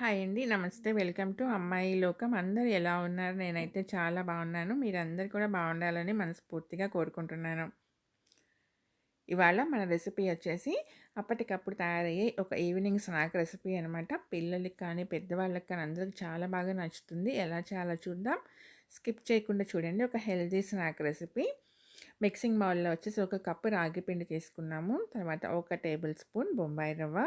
Hi అండి. నమస్తే. Welcome to అమ్మాయి లోకం. అందరూ ఎలా ఉన్నారు? నేనైతే చాలా బాగున్నాను. మీరందరు కూడా బాగుండాలని మనస్ఫూర్తిగా కోరుకుంటున్నాను. ఇవాళ మన రెసిపీ వచ్చేసి అప్పటికప్పుడు తయారయ్యే ఒక ఈవినింగ్ స్నాక్ రెసిపీ అనమాట. పిల్లలకి కానీ, పెద్దవాళ్ళకి కానీ అందరికి చాలా బాగా నచ్చుతుంది. ఎలా చాలా చూద్దాం. స్కిప్ చేయకుండా చూడండి. ఒక హెల్దీ స్నాక్ రెసిపీ. మిక్సింగ్ బౌల్‌లో వచ్చేసి ఒక కప్పు రాగి పిండి తీసుకున్నాము. తర్వాత ఒక టేబుల్ స్పూన్ బొంబాయి రవ్వ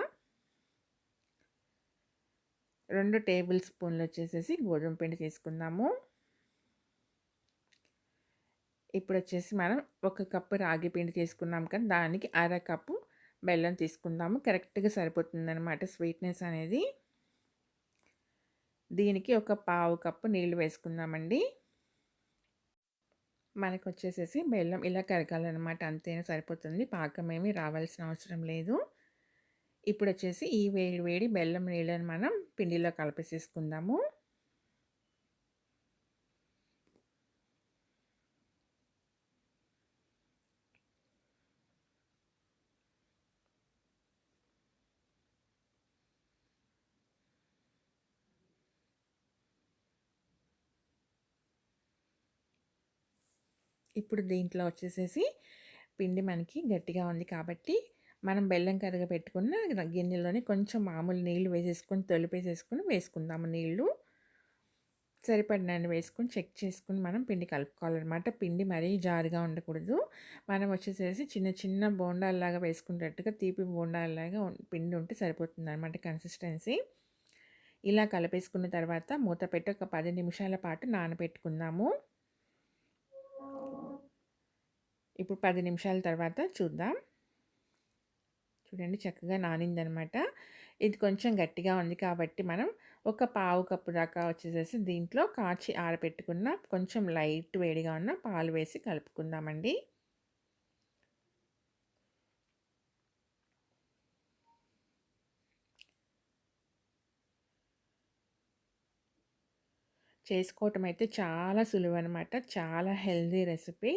రెండు టేబుల్ స్పూన్లు వచ్చేసేసి గోధుమ పిండి తీసుకుందాము. ఇప్పుడు వచ్చేసి మనం ఒక కప్పు రాగి పిండి తీసుకున్నాం కదా! దానికి అర కప్పు బెల్లం తీసుకుందాము. కరెక్ట్‌గా సరిపోతుందనమాట స్వీట్‌నెస్ అనేది. దీనికి ఒక పావు కప్పు నీళ్ళు వేసుకుందామండి. మనకొచ్చేసేసి బెల్లం ఇలా కరగాలన్నమాట అంతేనా సరిపోతుంది. పాకమేమి రావాల్సిన అవసరం లేదు. ఇప్పుడు వచ్చేసి ఈ వేడి వేడి బెల్లం నీళ్ళని మనం పిండిలో కలిపేసేసుకుందాము. ఇప్పుడు దీంట్లో వచ్చేసేసి పిండి మనకి గట్టిగా ఉంది కాబట్టి మనం బెల్లం కరగబెట్టుకున్న గిన్నెలోనే కొంచెం మామూలు నీళ్ళు వేసేసుకొని తొలిపేసేసుకొని వేసుకుందాము నీళ్ళు. సరిపడినన్ని వేసుకొని చెక్ చేసుకుని మనం పిండి కలుపుకోవాలన్నమాట పిండి మరీ జారుగా ఉండకూడదు. మనం వచ్చేసేసి చిన్న చిన్న బోండాల్లాగా వేసుకునేటట్టుగా తీపి బోండాల్లాగా పిండి ఉంటే సరిపోతుందనమాట కన్సిస్టెన్సీ. ఇలా కలిపేసుకున్న తర్వాత మూత పెట్టి ఒక పది నిమిషాల పాటు నానబెట్టుకుందాము. ఇప్పుడు పది నిమిషాల తర్వాత చూద్దాం. చూడండి చక్కగా నానిందనమాట. ఇది కొంచెం గట్టిగా ఉంది కాబట్టి మనం ఒక పావు కప్పు దాకా వచ్చేసేసి దీంట్లో కాచి ఆరబెట్టుకున్న కొంచెం లైట్ వేడిగా ఉన్న పాలు వేసి కలుపుకుందామండి. చేసుకోవటం అయితే చాలా సులువు అనమాట చాలా హెల్దీ రెసిపీ.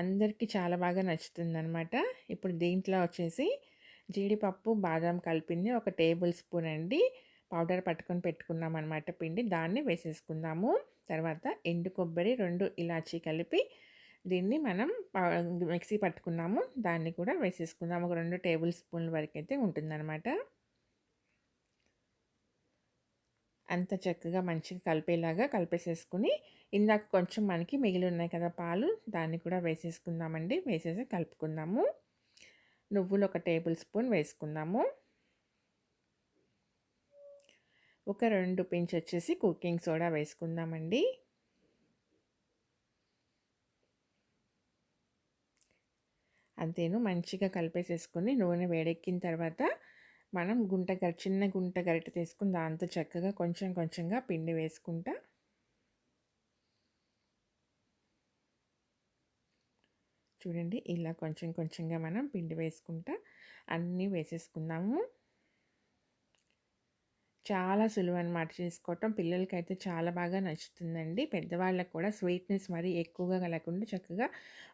అందరికీ చాలా బాగా నచ్చుతుంది అనమాట ఇప్పుడు దీంట్లో వచ్చేసి జీడిపప్పు, బాదం కలిపింది ఒక టేబుల్ స్పూన్ అండి. పౌడర్ పట్టుకొని పెట్టుకున్నాం అనమాట పిండి. దాన్ని వేసేసుకుందాము. తర్వాత ఎండు కొబ్బరి, రెండు ఇలాచీ కలిపి దీన్ని మనం మిక్సీ పట్టుకున్నాము. దాన్ని కూడా వేసేసుకుందాం. ఒక రెండు టేబుల్ స్పూన్ల వరకు అయితే ఉంటుందనమాట. అంత చక్కగా మంచిగా కలిపేలాగా కలిపేసేసుకుని ఇందాక కొంచెం మనకి మిగిలి ఉన్నాయి కదా పాలు దాన్ని కూడా వేసేసుకుందామండి. వేసేసి కలుపుకుందాము. నువ్వులు ఒక టేబుల్ స్పూన్ వేసుకుందాము. ఒక రెండు పించ్ వచ్చేసి కుకింగ్ సోడా వేసుకుందామండి. అంతేను మంచిగా కలిపేసేసుకొని నూనె వేడెక్కిన తర్వాత మనం గుంట గరి చిన్న గుంట గరిట తీసుకొని దాంతో చక్కగా కొంచెం కొంచెంగా పిండి వేసుకుంటా చూడండి ఇలా కొంచెం కొంచెంగా మనం పిండి వేసుకుంటా అన్నీ వేసేసుకుందాము. చాలా సులువు అనమాట చేసుకోవటం. పిల్లలకైతే చాలా బాగా నచ్చుతుందండి. పెద్దవాళ్ళకి కూడా స్వీట్‌నెస్ మరీ ఎక్కువగా కలగకుండా చక్కగా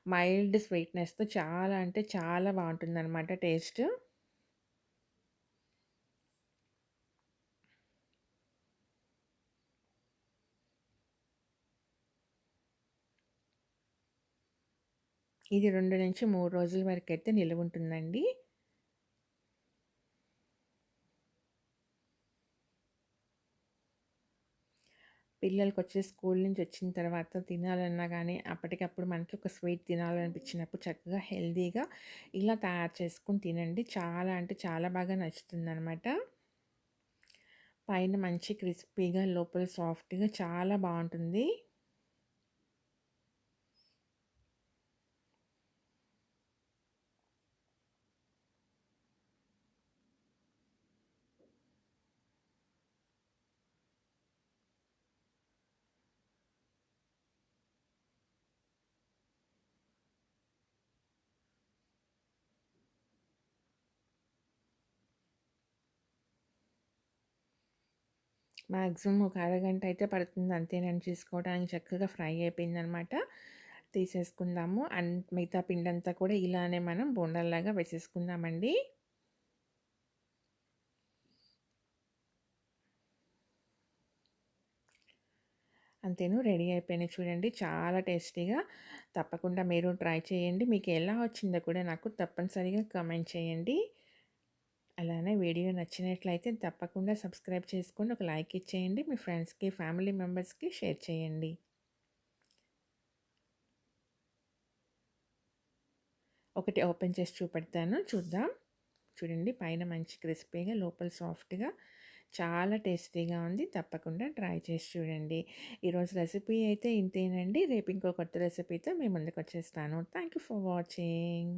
మైల్డ్ స్వీట్‌నెస్‌తో చాలా అంటే చాలా బావుంటుందనమాట టేస్ట్. ఇది 2-3 రోజుల వరకైతే పిల్లలకి వచ్చే స్కూల్ నుంచి వచ్చిన తర్వాత తినాలన్నా కానీ అప్పటికప్పుడు మనకి ఒక స్వీట్ తినాలనిపించినప్పుడు చక్కగా హెల్తీగా ఇలా తయారు చేసుకుని తినండి. చాలా అంటే చాలా బాగా నచ్చుతుందనమాట. పైన మంచి క్రిస్పీగా, లోపల సాఫ్ట్‌గా చాలా బాగుంటుంది మ్యాక్సిమం ఒక అరగంట అయితే పడుతుంది అంతేనని చేసుకోవడానికి చక్కగా ఫ్రై అయిపోయిందనమాట. తీసేసుకుందాము. అండ్ మిగతా పిండి అంతా కూడా ఇలానే మనం బోండల్లాగా వేసేసుకుందామండి. అంతేను రెడీ అయిపోయినాయి చూడండి. చాలా టేస్టీగా. తప్పకుండా మీరు ట్రై చేయండి. మీకు ఎలా వచ్చిందో కూడా నాకు తప్పనిసరిగా కమెంట్ చేయండి. అలానే వీడియో నచ్చినట్లయితే తప్పకుండా సబ్స్క్రైబ్ చేసుకొని ఒక లైక్ ఇచ్చేయండి. మీ ఫ్రెండ్స్కి ఫ్యామిలీ మెంబర్స్కి షేర్ చేయండి. ఒకటి ఓపెన్ చేసి చూపెడతాను. చూద్దాం. చూడండి పైన మంచి క్రిస్పీగా లోపల సాఫ్ట్గా చాలా టేస్టీగా ఉంది. తప్పకుండా ట్రై చేసి చూడండి. ఈరోజు రెసిపీ అయితే ఇంతేనండి. రేపు ఇంకో కొత్త రెసిపీతో మీ ముందుకు వచ్చేస్తాను. Thank you for watching.